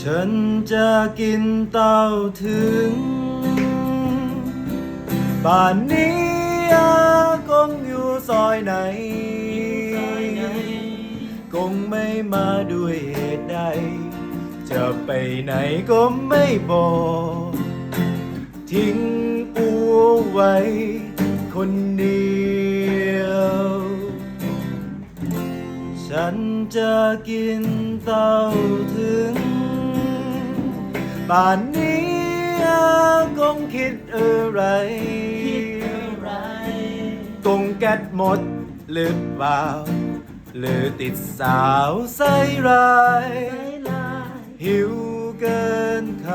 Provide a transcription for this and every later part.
ฉันจะกินเต้าถึง ป่านนี้อากงอยู่ซอยไหน คงไม่มาด้วยเหตุใด จะไปไหนก็ไม่บอก ทิ้งอัวไว้ คนเดียว ฉันจะกินเต้าถึง ป่านนี้คงคิดอะไรกงแก๊สหมดหรือเปล่า หรือติดสาวใส่ร้าย หิวเกินค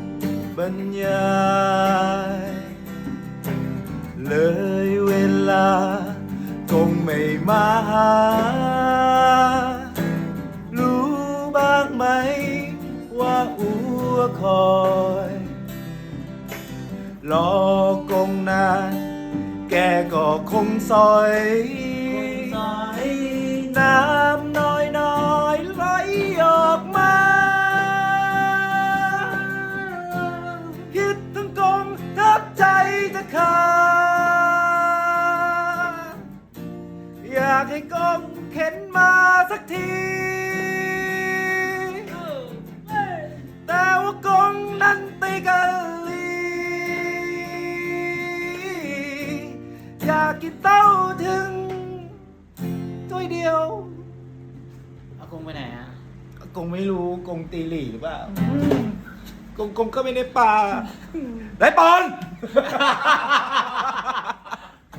ำบรรยาย เลยเวลา คงไม่มาหา รู้บ้างไหมว่าอัว คอยรอกงนานแกก็คงซอยน้ำน้อยน้อยไหลออกมา คิดถึงกงทับใจจะขาดอยากให้กงเข็นมาสักที กะลีอยากกินเต้าถึงถ้วยเดียวอากงไปไหนอะกงไม่รู้กงตีหลี่หรือเปล่ากงกงก็ไม่ในป่าได้ปอน